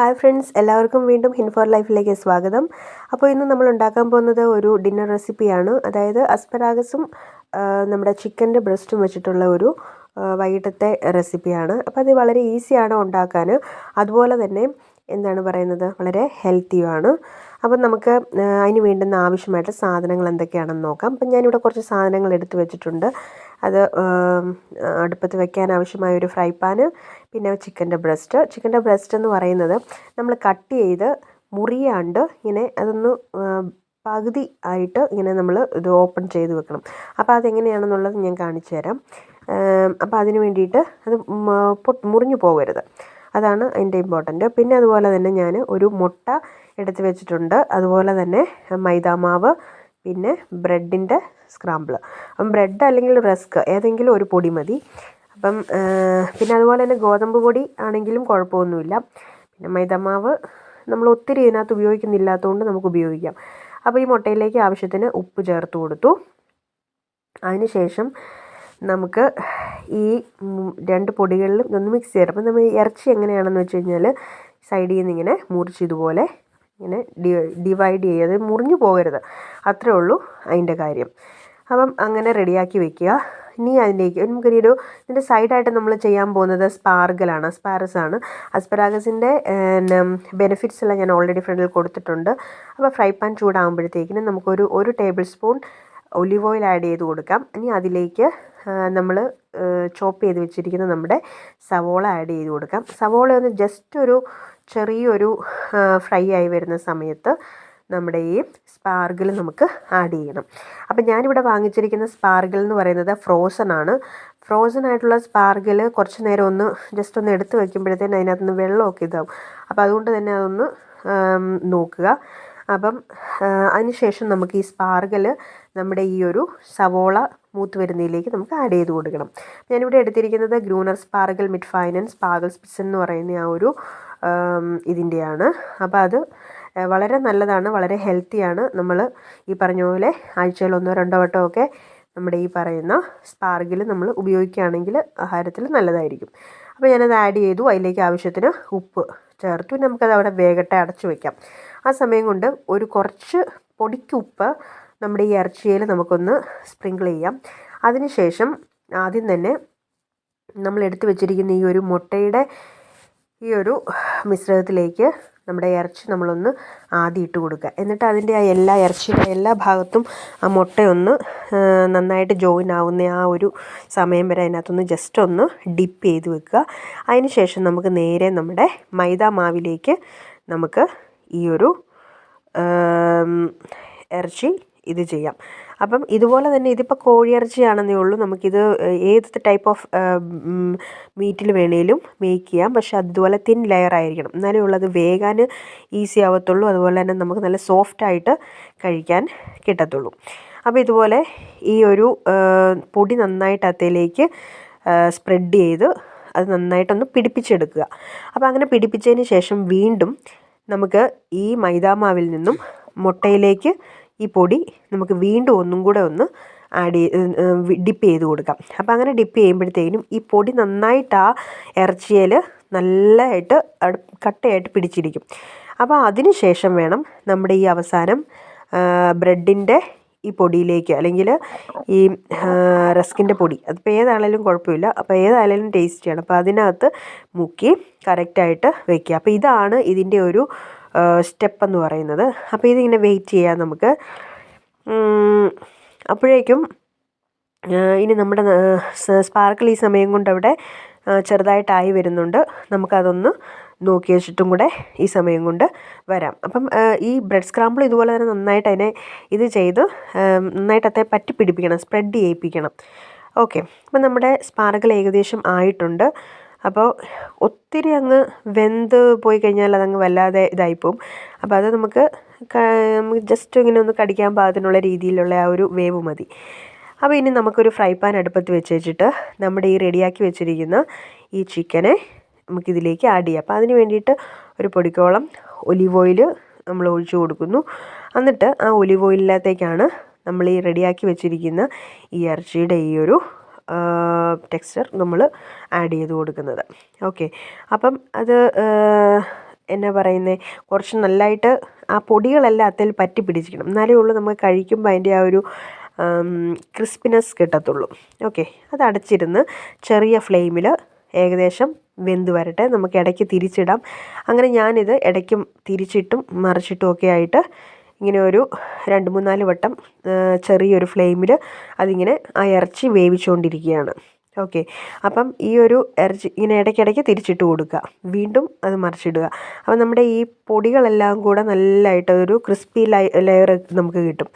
Hi friends എല്ലാവർക്കും വീണ്ടും ഹിൻഫോർ ലൈഫിലേക്ക് സ്വാഗതം. അപ്പോൾ ഇന്ന് നമ്മൾ ഉണ്ടാക്കാൻ പോകുന്നത് ഒരു ഡിന്നർ റെസിപ്പിയാണ്. അതായത് അസ്പരാഗസും നമ്മുടെ ചിക്കന്റെ ബ്രസ്റ്റും വെച്ചിട്ടുള്ള ഒരു വൈകിട്ടത്തെ റെസിപ്പിയാണ്. അപ്പോൾ അത് വളരെ ഈസിയാണ് ഉണ്ടാക്കാൻ. അതുപോലെ തന്നെ എന്താണ് പറയുന്നത്? വളരെ ഹെൽത്തിയുമാണ്. അപ്പം നമുക്ക് അതിന് വേണ്ടുന്ന ആവശ്യമായിട്ട് സാധനങ്ങൾ എന്തൊക്കെയാണെന്ന് നോക്കാം. അപ്പം ഞാനിവിടെ കുറച്ച് സാധനങ്ങൾ എടുത്തു വെച്ചിട്ടുണ്ട്. അത് അടുപ്പത്ത് വെക്കാൻ ആവശ്യമായ ഒരു ഫ്രൈ പാന് പിന്നെ ചിക്കന്റെ ബ്രസ്റ്റ് ചിക്കന്റെ ബ്രസ്റ്റ് എന്ന് പറയുന്നത് നമ്മൾ കട്ട് ചെയ്ത് മുറിയാണ്ട് ഇങ്ങനെ അതൊന്ന് പകുതി ആയിട്ട് ഇങ്ങനെ നമ്മൾ ഇത് ഓപ്പൺ ചെയ്ത് വെക്കണം. അപ്പോൾ അതെങ്ങനെയാണെന്നുള്ളത് ഞാൻ കാണിച്ചു തരാം. അപ്പോൾ അതിന് വേണ്ടിയിട്ട് അത് മുറിഞ്ഞു പോകരുത്. അതാണ് അതിന്റെ ഇമ്പോർട്ടന്റ് പിന്നെ അതുപോലെ തന്നെ ഞാൻ ഒരു മുട്ട എടുത്ത് വെച്ചിട്ടുണ്ട്. അതുപോലെ തന്നെ മൈദാമാവ് പിന്നെ ബ്രെഡിന്റെ സ്ക്രാമ്പിൾ അപ്പം ബ്രെഡ് അല്ലെങ്കിൽ റസ്ക് ഏതെങ്കിലും ഒരു പൊടി മതി. അപ്പം പിന്നെ അതുപോലെ തന്നെ ഗോതമ്പ് പൊടി ആണെങ്കിലും കുഴപ്പമൊന്നുമില്ല. പിന്നെ മൈദമാവ് നമ്മൾ ഒത്തിരി ഇതിനകത്ത് ഉപയോഗിക്കുന്നില്ലാത്തതുകൊണ്ട് നമുക്ക് ഉപയോഗിക്കാം. അപ്പോൾ ഈ മുട്ടയിലേക്ക് ആവശ്യത്തിന് ഉപ്പ് ചേർത്ത് കൊടുത്തു. അതിനുശേഷം നമുക്ക് ഈ രണ്ട് പൊടികളിലും ഒന്ന് മിക്സ് ചെയ്യണം. അപ്പം നമ്മൾ ഇറച്ചി എങ്ങനെയാണെന്ന് വെച്ച് കഴിഞ്ഞാൽ സൈഡിൽ നിന്ന് ഇങ്ങനെ മുറിച്ച് ഇതുപോലെ ഇങ്ങനെ ഡിവൈഡ് ചെയ്ത് മുറിഞ്ഞു പോകരുത്. അത്രേ ഉള്ളൂ അതിന്റെ കാര്യം. അപ്പം അങ്ങനെ റെഡിയാക്കി വെക്കുക. ഇനി അതിലേക്ക് നമുക്കൊരു ഇതിന്റെ സൈഡായിട്ട് നമ്മൾ ചെയ്യാൻ പോകുന്നത് സ്പാർഗലാണ് സ്പാരസ് ആണ് അസ്പരാഗസിന്റെ ബെനിഫിറ്റ്സ് എല്ലാം ഞാൻ ഓൾറെഡി ഫ്രണ്ടിൽ കൊടുത്തിട്ടുണ്ട്. അപ്പോൾ ഫ്രൈ പാൻ ചൂടാകുമ്പോഴത്തേക്കിനും നമുക്കൊരു ഒരു tablespoon olive oil add ചെയ്ത് കൊടുക്കാം. ഇനി അതിലേക്ക് നമ്മൾ ചോപ്പ് ചെയ്ത് വെച്ചിരിക്കുന്ന നമ്മുടെ സവോള ആഡ് ചെയ്ത് കൊടുക്കാം. സവോള ഒന്ന് ജസ്റ്റ് ഒരു ചെറിയൊരു ഫ്രൈ ആയി വരുന്ന സമയത്ത് നമ്മുടെ ഈ സ്പാർഗിൾ നമുക്ക് ആഡ് ചെയ്യണം. അപ്പം ഞാനിവിടെ വാങ്ങിച്ചിരിക്കുന്ന സ്പാർഗിൾ എന്ന് പറയുന്നത് ഫ്രോസൺ ആണ്. ഫ്രോസൺ ആയിട്ടുള്ള സ്പാർഗിൾ കുറച്ച് നേരം ഒന്ന് ജസ്റ്റ് ഒന്ന് എടുത്ത് വയ്ക്കുമ്പോഴത്തേന് അതിനകത്ത് നിന്ന് വെള്ളമൊക്കെ ഇതാവും. അപ്പോൾ അതുകൊണ്ട് തന്നെ അതൊന്ന് നോക്കുക. അപ്പം അതിനുശേഷം നമുക്ക് ഈ സ്പാർഗൽ നമ്മുടെ ഈ ഒരു സവോള മൂത്ത് വരുന്നതിലേക്ക് നമുക്ക് ആഡ് ചെയ്ത് കൊടുക്കണം. ഞാനിവിടെ എടുത്തിരിക്കുന്നത് ഗ്രൂണർ സ്പാർഗൽ മിഡ് ഫൈനൻസ് സ്പാർഗൽ സ്പിസൻ എന്ന് പറയുന്ന ആ ഒരു ഇതിന്റെയാണ്. അപ്പോൾ അത് വളരെ നല്ലതാണ് വളരെ ഹെൽത്തിയാണ് നമ്മൾ ഈ പറഞ്ഞ പോലെ ആഴ്ചയിൽ ഒന്നോ രണ്ടോ വട്ടമോ ഒക്കെ നമ്മുടെ ഈ പറയുന്ന സ്പാർഗിൽ നമ്മൾ ഉപയോഗിക്കുകയാണെങ്കിൽ ആഹാരത്തിൽ നല്ലതായിരിക്കും. അപ്പോൾ ഞാനത് ആഡ് ചെയ്തു അതിലേക്ക് ആവശ്യത്തിന് ഉപ്പ് ചേർത്തു. നമുക്കത് അവിടെ വേഗട്ടെ അടച്ചു വയ്ക്കാം ആ സമയം കൊണ്ട് ഒരു കുറച്ച് പൊടിക്കുപ്പ് നമ്മുടെ ഈ ഇറച്ചിയിൽ നമുക്കൊന്ന് സ്പ്രിങ്കിൾ ചെയ്യാം. അതിനുശേഷം ആദ്യം തന്നെ നമ്മൾ എടുത്തു വെച്ചിരിക്കുന്ന ഈ ഒരു മുട്ടയുടെ ഈ ഒരു മിശ്രിതത്തിലേക്ക് നമ്മുടെ ഇറച്ചി നമ്മളൊന്ന് ആദ്യം ഇട്ട് കൊടുക്കുക. എന്നിട്ട് അതിന്റെ ആ എല്ലാ ഇറച്ചിയുടെ എല്ലാ ഭാഗത്തും ആ മുട്ടയൊന്ന് നന്നായിട്ട് ജോയിൻ ആവുന്ന ആ ഒരു സമയം വരെ അതിനകത്തൊന്ന് ജസ്റ്റ് ഒന്ന് ഡിപ്പ് ചെയ്ത് വെക്കുക. അതിന് ശേഷം നമുക്ക് നേരെ നമ്മുടെ മൈദ മാവിലേക്ക് നമുക്ക് ഈ ഒരു ഇറച്ചി ഇത് ചെയ്യാം. അപ്പം ഇതുപോലെ തന്നെ ഇതിപ്പോൾ കോഴിയിറച്ചിയാണെന്നേ ഉള്ളൂ. നമുക്കിത് ഏത് ടൈപ്പ് ഓഫ് മീറ്റിൽ വേണേലും മേക്ക് ചെയ്യാം. പക്ഷെ അതുപോലെ തിൻ ലെയർ ആയിരിക്കണം. എന്നാലേ ഉള്ളത് വേകാൻ ഈസി ആവത്തുള്ളൂ. അതുപോലെ തന്നെ നമുക്ക് നല്ല സോഫ്റ്റ് ആയിട്ട് കഴിക്കാൻ കിട്ടത്തുള്ളൂ. അപ്പോൾ ഇതുപോലെ ഈ ഒരു പൊടി നന്നായിട്ട് അതിലേക്ക് സ്പ്രെഡ് ചെയ്ത് അത് നന്നായിട്ടൊന്ന് പിടിപ്പിച്ചെടുക്കുക. അപ്പോൾ അങ്ങനെ പിടിപ്പിച്ചതിന് ശേഷം വീണ്ടും നമുക്ക് ഈ മൈദാമാവിൽ നിന്നും മുട്ടയിലേക്ക് ഈ പൊടി നമുക്ക് വീണ്ടും ഒന്നും കൂടെ ഒന്ന് ആഡ് ഡിപ്പ് ചെയ്ത് കൊടുക്കാം. അപ്പോൾ അങ്ങനെ ഡിപ്പ് ചെയ്യുമ്പോഴത്തേനും ഈ പൊടി നന്നായിട്ട് ആ ഇറച്ചിയിൽ നല്ലതായിട്ട് കട്ടയായിട്ട് പിടിച്ചിരിക്കും. അപ്പോൾ അതിന് ശേഷം വേണം നമ്മുടെ ഈ അവസാനം ബ്രെഡിന്റെ ഈ പൊടിയിലേക്ക് അല്ലെങ്കിൽ ഈ റസ്കിന്റെ പൊടി. അതിപ്പോൾ ഏതാണേലും കുഴപ്പമില്ല. അപ്പോൾ ഏതായാലും ടേസ്റ്റിയാണ് അപ്പോൾ അതിനകത്ത് മുക്കി കറക്റ്റായിട്ട് വെക്കുക. അപ്പോൾ ഇതാണ് ഇതിന്റെ ഒരു സ്റ്റെപ്പ് എന്ന് പറയുന്നത്. അപ്പോൾ ഇതിങ്ങനെ വെയിറ്റ് ചെയ്യാം നമുക്ക്. അപ്പോഴേക്കും ഇനി നമ്മുടെ സ്പാർക്കിൾ ഈ സമയം കൊണ്ട് അവിടെ ചെറുതായിട്ടായി വരുന്നുണ്ട്. നമുക്കതൊന്ന് നോക്കി വെച്ചിട്ടും കൂടെ ഈ സമയം കൊണ്ട് വരാം. അപ്പം ഈ ബ്രെഡ് സ്ക്രാമ്പിൾ ഇതുപോലെ തന്നെ നന്നായിട്ട് അതിനെ ഇത് ചെയ്ത് നന്നായിട്ട് അത്തെ പറ്റി പിടിപ്പിക്കണം സ്പ്രെഡ് ചെയ്യിപ്പിക്കണം. ഓക്കെ. അപ്പം നമ്മുടെ സ്പാർക്കിൾ ഏകദേശം ആയിട്ടുണ്ട്. അപ്പോൾ ഒത്തിരി അങ്ങ് വെന്ത് പോയി കഴിഞ്ഞാൽ അതങ്ങ് വല്ലാതെ ഇതായി ഇതായിപ്പോവും. അപ്പോൾ അത് നമുക്ക് ജസ്റ്റ് ഇങ്ങനെ ഒന്ന് കടിക്കാൻ പാകത്തിനുള്ള രീതിയിലുള്ള ആ ഒരു വേവ് മതി. അപ്പോൾ ഇനി നമുക്കൊരു ഫ്രൈ പാൻ അടുപ്പത്ത് വെച്ച് വെച്ചിട്ട് നമ്മുടെ ഈ റെഡിയാക്കി വെച്ചിരിക്കുന്ന ഈ ചിക്കനെ നമുക്കിതിലേക്ക് ആഡ് ചെയ്യാം. അപ്പോൾ അതിന് വേണ്ടിയിട്ട് ഒരു പൊടിക്കോളം ഒലിവ് ഓയിൽ നമ്മൾ ഒഴിച്ചു കൊടുക്കുന്നു. എന്നിട്ട് ആ ഒലിവ് ഓയിലിനകത്തേക്കാണ് നമ്മൾ ഈ റെഡിയാക്കി വെച്ചിരിക്കുന്ന ഈ ഇറച്ചിയുടെ ഈ ഒരു ടെക്സ്ചർ നമ്മൾ ആഡ് ചെയ്ത് കൊടുക്കുന്നത്. ഓക്കെ. അപ്പം അത് എന്നാ പറയുന്നത് കുറച്ച് നല്ലതായിട്ട് ആ പൊടികളെല്ലാം അതിൽ പറ്റി പിടിച്ചിരിക്കണം. എന്നാലേ ഉള്ളൂ നമുക്ക് കഴിക്കുമ്പോൾ അതിന്റെ ആ ഒരു ക്രിസ്പിനെസ് കിട്ടത്തുള്ളൂ. ഓക്കെ. അത് അടച്ചിരുന്ന് ചെറിയ ഫ്ലെയിമിൽ ഏകദേശം വെന്ത് വരട്ടെ. നമുക്ക് ഇടയ്ക്ക് തിരിച്ചിടാം. അങ്ങനെ ഞാനിത് ഇടയ്ക്കും തിരിച്ചിട്ടും മറിച്ചിട്ടും ഒക്കെ ആയിട്ട് ഇങ്ങനെ ഒരു രണ്ട് മൂന്നാൽ വട്ടം ചെറിയൊരു ഫ്ലെയിമിൽ അതിങ്ങനെ ആ ഇറച്ചി വേവിച്ചുകൊണ്ടിരിക്കുകയാണ് ഓക്കെ. അപ്പം ഈ ഒരു ഇറച്ചി ഇങ്ങനെ ഇടയ്ക്കിടയ്ക്ക് തിരിച്ചിട്ട് കൊടുക്കുക. വീണ്ടും അത് മറിച്ചിടുക. അപ്പം നമ്മുടെ ഈ പൊടികളെല്ലാം കൂടെ നല്ലതായിട്ട് ഒരു ക്രിസ്പി ലെയർ നമുക്ക് കിട്ടും.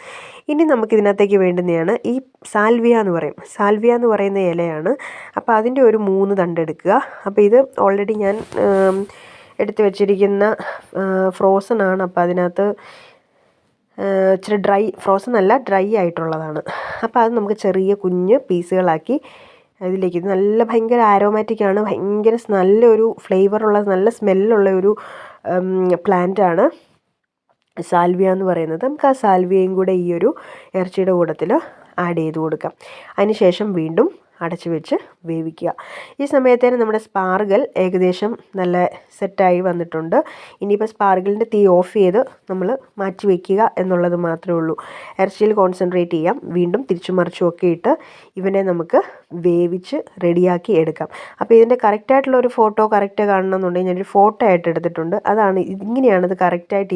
ഇനി നമുക്ക് ഇതിനകത്തേക്ക് വേണ്ടുന്നതാണ് ഈ സാൽവിയ എന്ന് പറയും. സാൽവിയ എന്ന് പറയുന്ന ഇലയാണ്. അപ്പോൾ അതിന്റെ ഒരു മൂന്ന് തണ്ടെടുക്കുക അപ്പോൾ ഇത് ഓൾറെഡി ഞാൻ എടുത്ത് വെച്ചിരിക്കുന്ന ഫ്രോസൺ ആണ്. അപ്പോൾ അതിനകത്ത് ഇച്ചിരി ഡ്രൈ ഫ്രോസൺ അല്ല ഡ്രൈ ആയിട്ടുള്ളതാണ്. അപ്പോൾ അത് നമുക്ക് ചെറിയ കുഞ്ഞ് പീസുകളാക്കി അതിലേക്ക്. ഇത് നല്ല ഭയങ്കര ആരോമാറ്റിക്കാണ് ഭയങ്കര നല്ലൊരു ഫ്ലേവറുള്ള നല്ല സ്മെല്ലുള്ള ഒരു പ്ലാന്റാണ് സാൽവിയ എന്ന് പറയുന്നത്. നമുക്ക് ആ സാൽവിയയും കൂടെ ഈ ഒരു ഇറച്ചിയുടെ കൂട്ടത്തിൽ ആഡ് ചെയ്ത് കൊടുക്കാം. അതിന് ശേഷം വീണ്ടും അടച്ചു വെച്ച് വേവിക്കുക. ഈ സമയത്തേന് നമ്മുടെ സ്പാർഗൽ ഏകദേശം നല്ല സെറ്റായി വന്നിട്ടുണ്ട്. ഇനിയിപ്പോൾ സ്പാർഗലിന്റെ തീ ഓഫ് ചെയ്ത് നമ്മൾ മാറ്റി വയ്ക്കുക എന്നുള്ളത് മാത്രമേ ഉള്ളൂ. ഇറച്ചിയിൽ കോൺസെൻട്രേറ്റ് ചെയ്യാം. വീണ്ടും തിരിച്ചു മറിച്ചും ഒക്കെ ഇട്ട് ഇവനെ നമുക്ക് വേവിച്ച് റെഡിയാക്കി എടുക്കാം. അപ്പോൾ ഇതിന്റെ കറക്റ്റായിട്ടുള്ള ഒരു ഫോട്ടോ കറക്റ്റ് കാണണമെന്നുണ്ടെങ്കിൽ ഞാനൊരു ഫോട്ടോ ആയിട്ട് എടുത്തിട്ടുണ്ട്. അതാണ് ഇങ്ങനെയാണ് ഇത് കറക്റ്റായിട്ട്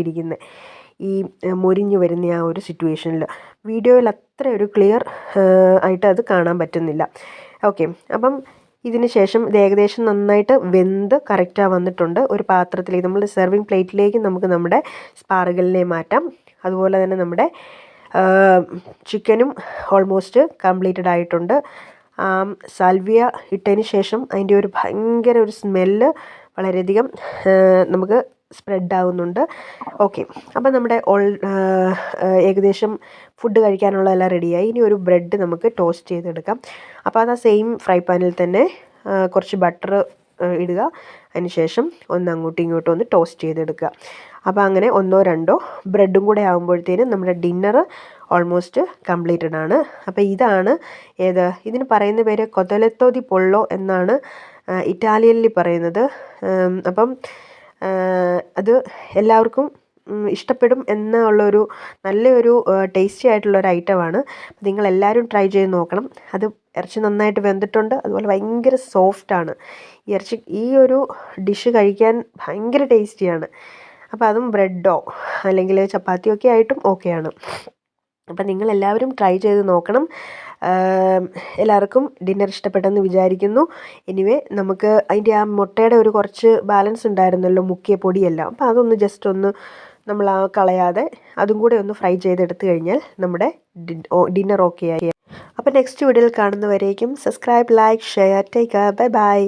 ഈ മുരിഞ്ഞു വരുന്ന ആ ഒരു സിറ്റുവേഷനിൽ. വീഡിയോയിൽ അത്ര ഒരു ക്ലിയർ ആയിട്ട് അത് കാണാൻ പറ്റുന്നില്ല. ഓക്കെ അപ്പം ഇതിന് ശേഷം ഇത് ഏകദേശം നന്നായിട്ട് വെന്ത് കറക്റ്റായി വന്നിട്ടുണ്ട്. ഒരു പാത്രത്തിലേക്ക് നമ്മൾ സെർവിങ് പ്ലേറ്റിലേക്ക് നമുക്ക് നമ്മുടെ സ്പാർഗലിനെ മാറ്റാം. അതുപോലെ തന്നെ നമ്മുടെ ചിക്കനും ഓൾമോസ്റ്റ് കംപ്ലീറ്റഡ് ആയിട്ടുണ്ട്. സാൽവിയ ഇട്ടതിന് ശേഷം അതിന്റെ ഒരു ഭയങ്കര ഒരു സ്മെല്ല് വളരെയധികം നമുക്ക് സ്പ്രെഡ് ആവുന്നുണ്ട്. ഓക്കെ അപ്പം നമ്മുടെ ഓൾ ഏകദേശം ഫുഡ് കഴിക്കാനുള്ള എല്ലാം റെഡിയായി ഇനി ഒരു ബ്രെഡ് നമുക്ക് ടോസ്റ്റ് ചെയ്തെടുക്കാം. അപ്പോൾ അത് ആ സെയിം ഫ്രൈ പാനിൽ തന്നെ കുറച്ച് ബട്ടർ ഇടുക. അതിനുശേഷം ഒന്ന് അങ്ങോട്ടും ഇങ്ങോട്ടും ഒന്ന് ടോസ്റ്റ് ചെയ്തെടുക്കുക. അപ്പോൾ അങ്ങനെ ഒന്നോ രണ്ടോ ബ്രെഡും കൂടെ ആകുമ്പോഴത്തേനും നമ്മുടെ ഡിന്നർ ഓൾമോസ്റ്റ് കംപ്ലീറ്റഡ് ആണ്. അപ്പോൾ ഇതാണ് ഏത്? ഇതിന് പറയുന്ന പേര് കൊതലത്തോതി പൊള്ളോ എന്നാണ് ഇറ്റാലിയനിൽ പറയുന്നത്. അപ്പം അത് എല്ലാവർക്കും ഇഷ്ടപ്പെടും എന്നുള്ളൊരു നല്ലൊരു ടേസ്റ്റി ആയിട്ടുള്ള ഒരു ഐറ്റമാണ് നിങ്ങളെല്ലാവരും ട്രൈ ചെയ്ത് നോക്കണം. അത് ഇറച്ചി നന്നായിട്ട് വെന്തിട്ടുണ്ട്. അതുപോലെ ഭയങ്കര സോഫ്റ്റാണ് ഈ ഇറച്ചി ഈ ഒരു ഡിഷ് കഴിക്കാൻ ഭയങ്കര ടേസ്റ്റിയാണ് അപ്പോൾ അതും ബ്രെഡോ അല്ലെങ്കിൽ ചപ്പാത്തിയൊക്കെ ആയിട്ടും ഓക്കെയാണ് അപ്പം നിങ്ങളെല്ലാവരും ട്രൈ ചെയ്ത് നോക്കണം. എല്ലാവർക്കും ഡിന്നർ ഇഷ്ടപ്പെട്ടെന്ന് വിചാരിക്കുന്നു. എനിവേ നമുക്ക് അതിന്റെ ആ മുട്ടയുടെ ഒരു കുറച്ച് ബാലൻസ് ഉണ്ടായിരുന്നല്ലോ മുക്കിയ പൊടിയെല്ലാം. അപ്പോൾ അതൊന്ന് ജസ്റ്റ് ഒന്ന് നമ്മൾ ആ കളയാതെ അതും കൂടെ ഒന്ന് ഫ്രൈ ചെയ്തെടുത്തു കഴിഞ്ഞാൽ നമ്മുടെ ഡിന്നർ ഓക്കെ ആയി. അപ്പോൾ നെക്സ്റ്റ് വീഡിയോയിൽ കാണുന്നവരേക്കും subscribe like share take bye bye